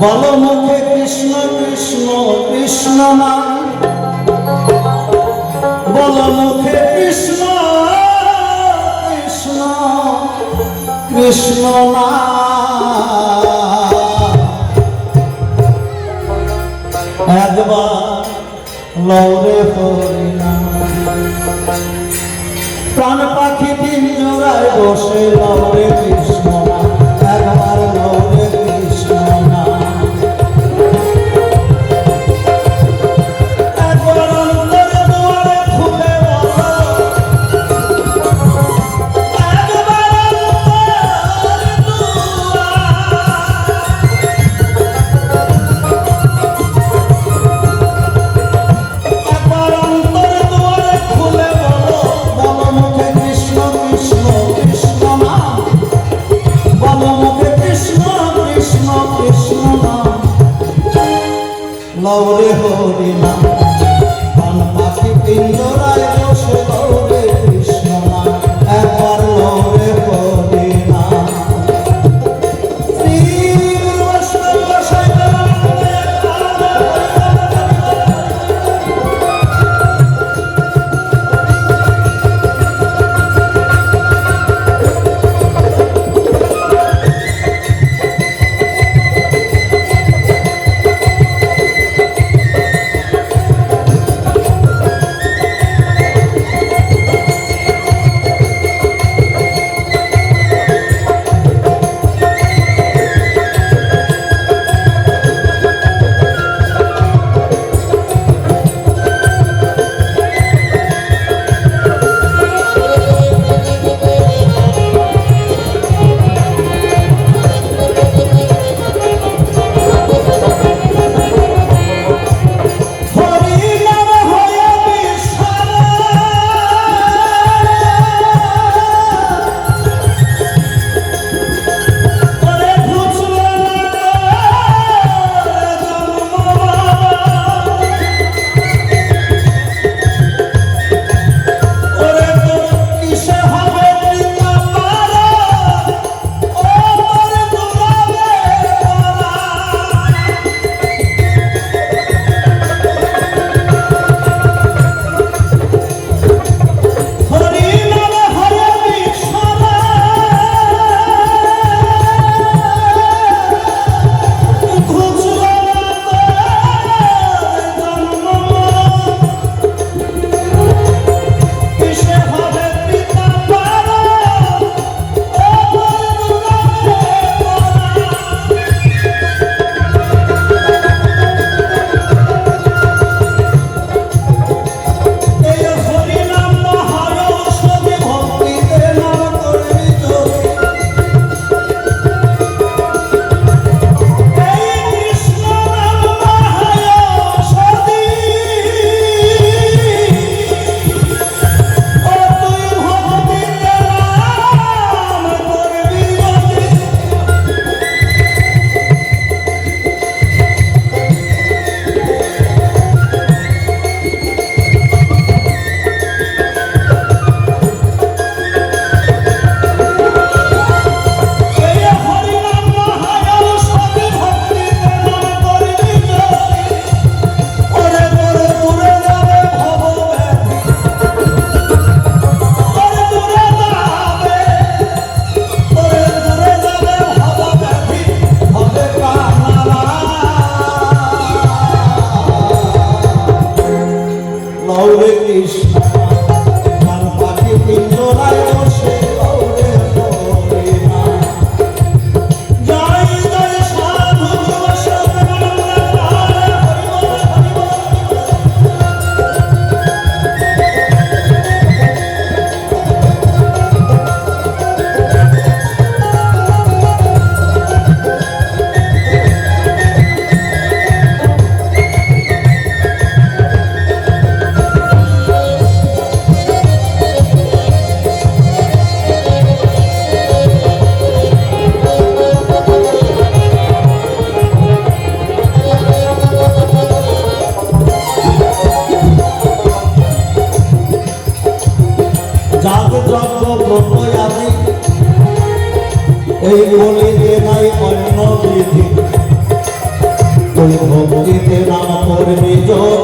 বল মুখে কৃষ্ণ কৃষ্ণ কৃষ্ণ নাম বল মুখে কৃষ্ণ কৃষ্ণ কৃষ্ণ নাম একবার লৌরে হরিনাম প্রাণ পাখি তিন জোড়ায় বসে লৌরে কৃষ্ণ Mauro. এই বলিতে নাই অন্য বিধি। তুই ভক্তিতে নাম করবি জোর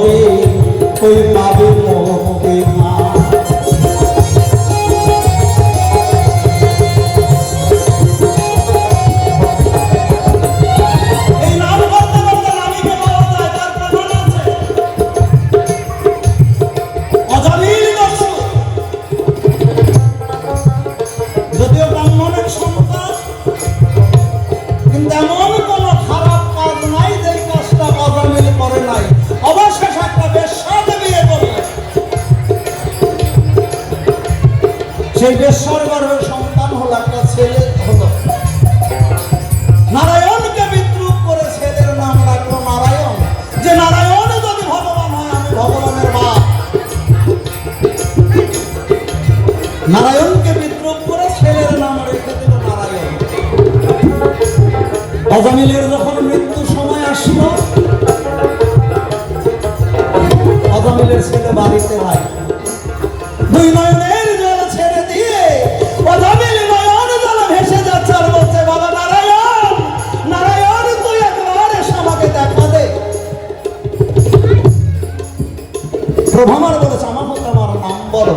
নারায়ণকে বিদ্রুপ করে ছেলের নাম রেখে দিল নারায়ণ। অজামিলের যখন মৃত্যু সময় আসলো, অজামিলের ছেলে বাড়িতে হয় দুই নয়নের জল ছেড়ে দিয়ে অজামিল নয়ন জল ভেসে যাচ্ছে আর বলছে, বাবা নারায়ণ নারায়ণ, তুই একবার এসে আমাকে দেখা দে। প্রভু আমার বলেছে, আমার মতো আমার নাম বলো।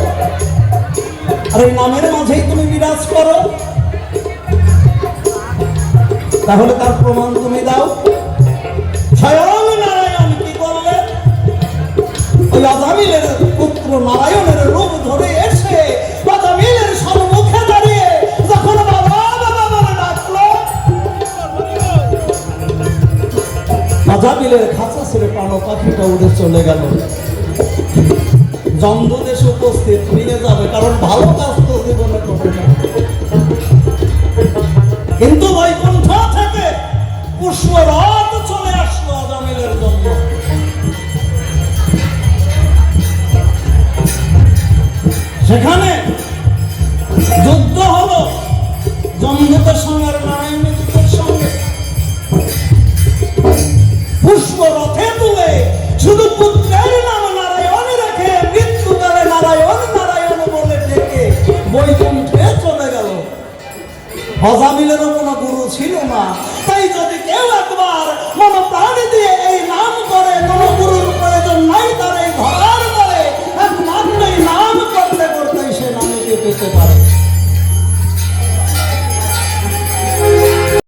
আর এই নামের মাঝেই তুমি বিরাজ করো। তাহলে তার প্রমাণ তুমি দাও। নারায়ণ কি ওই পুত্র নারায়ণের রূপ ধরে এসে খাঁচা ছেড়ে প্রাণ পাখিটা উড়ে চলে গেল। জন্মদেশ উপস্থিত ফিরে যাবে, কারণ ভালো কাজ তো জীবনে করবে না কিন্তু বৈকুণ্ঠ থেকে পুষ্পরথ ভজামিলেরও কোনো গুরু ছিল না। তাই যদি কেউ একবার মন প্রাণী দিয়ে এই নাম করে কোনো গুরুর প্রয়োজন নাই তার এই ধরার করে একমাত্র এই নাম করতে করতে সে নামীকে পেতে পারে?